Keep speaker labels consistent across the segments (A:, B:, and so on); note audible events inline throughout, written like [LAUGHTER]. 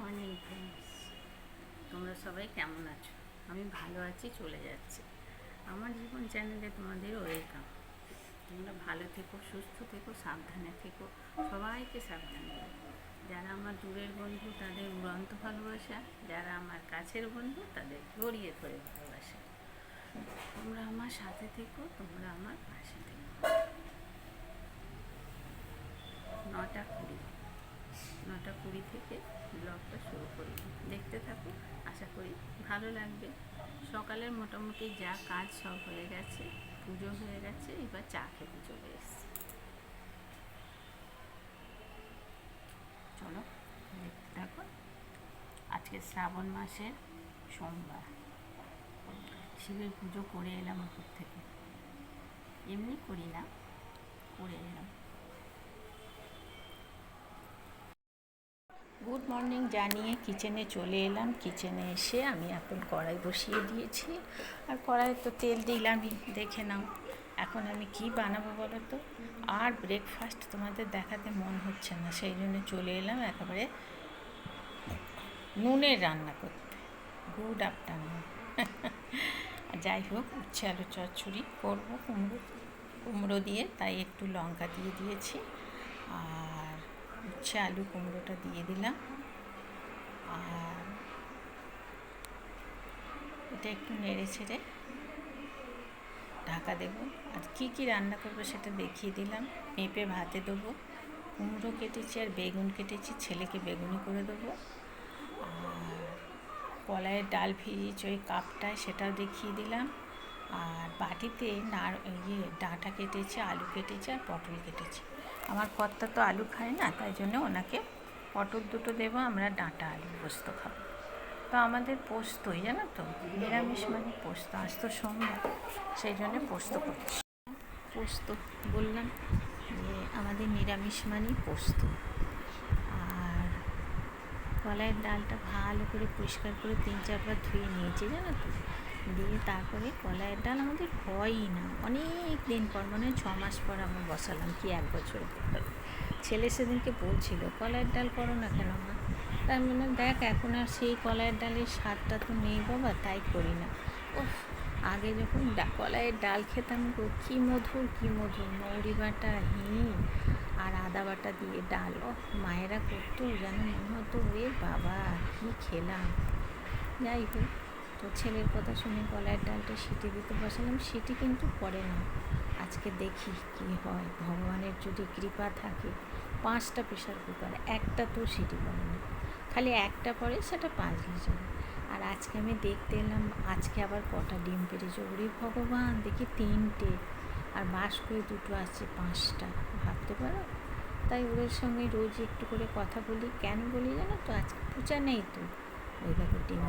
A: Morning friends তোমরা সবাই কেমন আছো? আমি ভালো আছি, চলে যাচ্ছি। আমার জীবন চ্যানেলে তোমাদের ওয়েলকাম তোমরা ভালো থেকো, সুস্থ থেকো, সাবধানে থেকো। সবাইকে সাবধানে রেখো যারা আমার দূরের বন্ধু, তাদের উড়ন্ত ভালোবাসা। যারা আমার কাছের বন্ধু, তাদের জড়িয়ে ধরে ভালোবাসা। তোমরা আমার সাথে থেকো, তোমরা আমার পাশে থেকো। নটা কুড়ি। নটা কুড়ি থেকে ব্লগটা শুরু করি দেখতে থাকো, আশা করি ভালো লাগবে। সকালের মোটামুটি যা কাজ সব হয়ে গেছে, পুজো হয়ে গেছে, এবার চা খেতে চলে এসছি। চলো, দেখতে থাকো। আজকে শ্রাবণ মাসের সোমবার। শিবের পুজো করে এলাম উপর থেকে। এমনি করি না, করে এলাম। গুড মর্নিং জানিয়ে কিচেনে চলে এলাম। কিচেনে এসে আমি এখন কড়াই বসিয়ে দিয়েছি। আর কড়াইয়ে তো তেল দিলামই, দেখে নাও। এখন আমি কি বানাবো বলো তো? আর ব্রেকফাস্ট তোমাদের দেখাতে মন হচ্ছে না, সেই জন্য চলে এলাম একেবারে নুনের রান্না করতে। গুড আফটারনুন [LAUGHS] যাই হোক, উচ্ছে আলু চচ্চড়ি করব কুমড়ো কুমড়ো দিয়ে, তাই একটু লঙ্কা দিয়ে দিয়েছি। আর উচ্ছে আলু কুমড়োটা দিয়ে দিলাম। আর এটা একটু নেড়ে ছেড়ে ঢাকা দেবো। আর কী কী রান্না করব সেটা দেখিয়ে দিলাম। পেঁপে ভাতে দেবো, কুমড়ো কেটেছি আর বেগুন কেটেছি, ছেলেকে বেগুনি করে দেবো। আর কলাইয়ের ডাল ভিজিয়েছি ওই কাপটায় সেটাও দেখিয়ে দিলাম। আর বাটিতে নার ইয়ে ডাঁটা কেটেছি, আলু কেটেছি আর পটল কেটেছি। আমার কর্তা তো আলু খায় না, তাই জন্য ওনাকে পটল দুটো দেবো, আমরা ডাঁটা আলু পোস্ত খাব। তো আমাদের পোস্তই, জানো তো? নিরামিষ মানে পোস্ত, আজ তো সোমবার, সেই জন্য পোস্ত করছি। পোস্ত বললাম যে আমাদের নিরামিষ মানে পোস্ত। আর কলাইয়ের ডালটা ভালো করে পরিষ্কার করে তিন চারবার ধুয়ে নিয়েছি, জানো তো? দিয়ে তারপরে কলাইয়ের ডাল আমাদের হয়ই না। অনেক দিন পর মানে ছ মাস পর আমরা বসালাম, কি এক বছর ছেলে সেদিনকে বলছিল, কলাইয়ের ডাল করো না কেন মা? তার মানে দেখ, এখন আর সেই কলাইয়ের ডালের স্বাদটা তো নেই বাবা, তাই করি না। ও আগে যখন কলাইয়ের ডাল খেতাম গো, কী মধুর কী মধুর, মৌরি বাটা, হিং আর আদা বাটা দিয়ে ডাল। ও মায়েরা করতো যেন মনে হতো রে বাবা, কী খেলাম। যাই হোক। তো ছেলের কথা শুনে কলাইয়ের ডালটা সিটি দিতে বসালাম। সিটি কিন্তু পড়ে না। আজকে দেখি কি হয়। ভগবানের যদি কৃপা থাকে, পাঁচটা প্রেশার কুকার একটা তো সিটি পড়ে না। খালি একটা পরে সেটা পাঁচ লিটার। আর আজকে আমি দেখতে এলাম, আজকে আবার কটা ডিম পেরেছে। ওরে ভগবান, দেখি তিনটে। আর বাস করে দুটো আছে পাঁচটা। ভাবতে পারো? তাই ওদের সঙ্গে রোজ একটু করে কথা বলি। কেন বলি জানো তো? আজকে পূজা নেই তো। ওই দেখো ডিম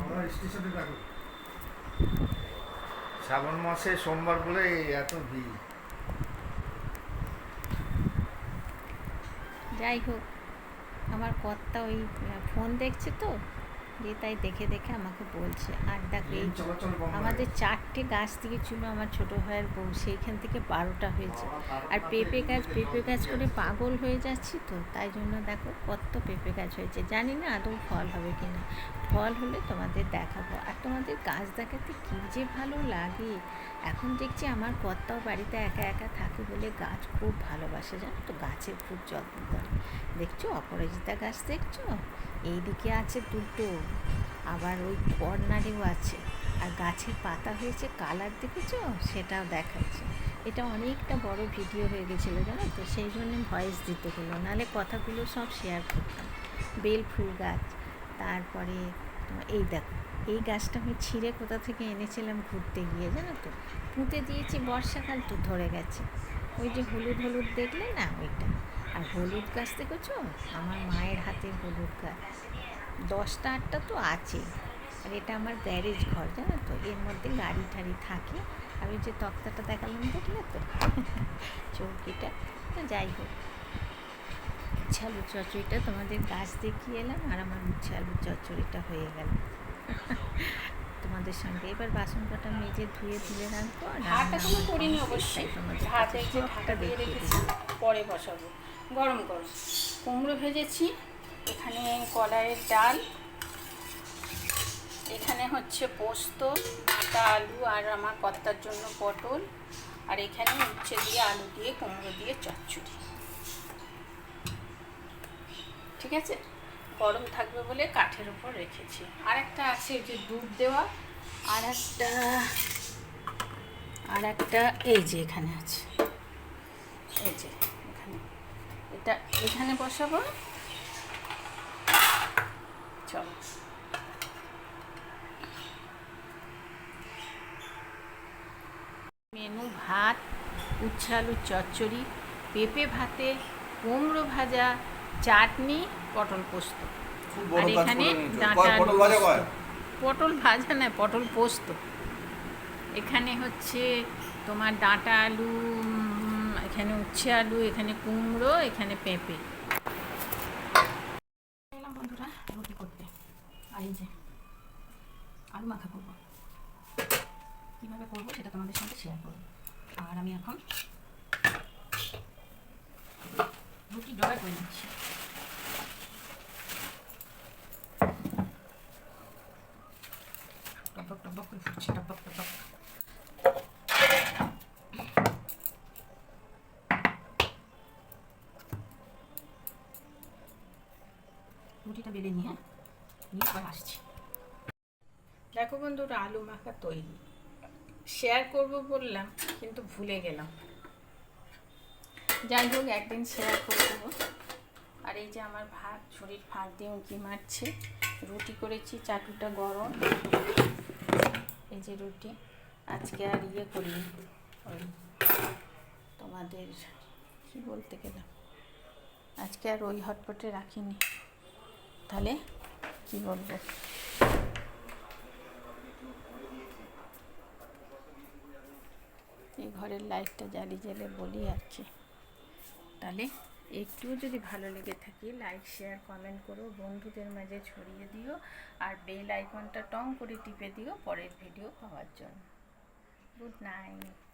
B: শ্রাবণ মাসে সোমবার বলে এত ভিড়।
A: যাই হোক আমার কর্তা ওই ফোন দেখছে তো দিয়ে তাই দেখে দেখে আমাকে বলছে আর দেখো আমাদের চারটে গাছ দিয়েছিল আমার ছোট ভাইয়ের বউ সেইখান থেকে বারোটা হয়েছে। আর পেঁপে গাছ পেঁপে গাছ করে পাগল হয়ে যাচ্ছি তো তাই জন্য দেখো কত পেঁপে গাছ হয়েছে। জানি না আদৌ ফল হবে কি না ফল হলে তোমাদের দেখাবো। আর তোমাদের গাছ দেখাতে কী যে ভালো লাগে। এখন দেখছি আমার কর্তাও বাড়িতে একা একা থাকে বলে গাছ খুব ভালোবাসে। জানো তো গাছের খুব যত্ন করে। দেখছ? অপরাজিতা গাছ দেখছ? এইদিকে আছে দুটো। আবার ওই কর্নারেও আছে। আর গাছের পাতা হয়েছে কালার, দেখেছ? সেটাও দেখাচ্ছে। এটা অনেকটা বড় ভিডিও হয়ে গেছিল জানো তো, সেই জন্য ভয়েস দিতে হলো। নাহলে কথাগুলো সব শেয়ার করতাম। বেল ফুল গাছ, তারপরে এই দেখো, এই গাছটা আমি ছিঁড়ে কোথা থেকে এনেছিলাম ঘুরতে গিয়ে জানো তো? পুঁতে দিয়েছি বর্ষাকাল তো ধরে গেছে। ওই যে হলুদ হলুদ দেখলে না ওইটা? আর হলুদ গাছ দেখেছ? আমার মায়ের হাতে হলুদ গাছ। দশটা আটটা তো আছে আর এটা আমার গ্যারেজ ঘর জানো তো? এর মধ্যে গাড়ি টাড়ি থাকে। আর ওই যে তক্তাটা দেখালাম দেখলে তো? চৌকিটা। তো যাই হোক। উচ্ছে আলু চচ্চড়িটা তোমাদের গাছ দেখিয়ে এলাম আর আমার উচ্ছে আলু চচ্চড়িটা হয়ে গেল। তোমাদের সঙ্গে এবার বাসন কাটা মেজে ধুয়ে তুলে রাখব আর
C: করিনি অবশ্যই। যে ঢাকা দিয়ে রেখেছি পরে বসাবো। গরম গরম কুমড়ো ভেজেছি। এখানে কলাইয়ের ডাল এখানে হচ্ছে পোস্ত, আটা, আলু আর আমার কর্তার জন্য পটল। আর এখানে উচ্ছে দিয়ে আলু দিয়ে, কুমড়ো দিয়ে চচ্চড়ি। ঠিক আছে? গরম থাকবে বলে কাঠের উপর রেখেছি। আর একটা আছে যে দুধ দেওয়া। আর একটা আর একটা এই যে এখানে আছে। এই যে এখানে। এটা এখানে বসাবো। চলো। মেনু ভাত উচ্ছে আলুর চচ্চড়ি পেঁপে ভাতে কুমড়ো ভাজা চাটনি পটল পোস্ত। আর এখানে ডাঁটা
A: পটল
C: আলু
A: ভাজা
C: না পটল পোস্ত। এখানে হচ্ছে তোমার ডাঁটা আলু এখানে উচ্ছে আলু এখানে কুমড়ো এখানে পেঁপে। বন্ধুরা রুটি করতে। আর এই যে আলু মাখা করব। কীভাবে করব সেটা তোমাদের সঙ্গে শেয়ার করব। আর আমি এখন রুটি জোগাড় করে নিচ্ছি। টপক বেলে নিয়ে আসছি। দেখো বন্ধুরা, আলু মাখা তৈরি। শেয়ার করব বললাম, কিন্তু ভুলে গেলাম। যাই হোক, একদিন শেয়ার করে দেবো। আর এই যে আমার ভাত শরীর ফাঁক দিয়ে উঁকি মারছে। রুটি করেছি, চাটুটা গরম। এই যে রুটি, আজকে আর ইয়ে করি ওই তোমাদের কি বলতে গেলাম? আজকে আর ওই হটপটে রাখিনি। তাহলে কি বলব? ঘরের লাইটটা জ্বালিয়ে জ্বালে বলি আর কি। তাহলে একটুও যদি ভালো লেগে থাকে লাইক শেয়ার কমেন্ট করো, বন্ধুদের মাঝে ছড়িয়ে দিও, আর বেল আইকনটা টং করে টিপে দিও পরের ভিডিও পাওয়ার জন্য। Good night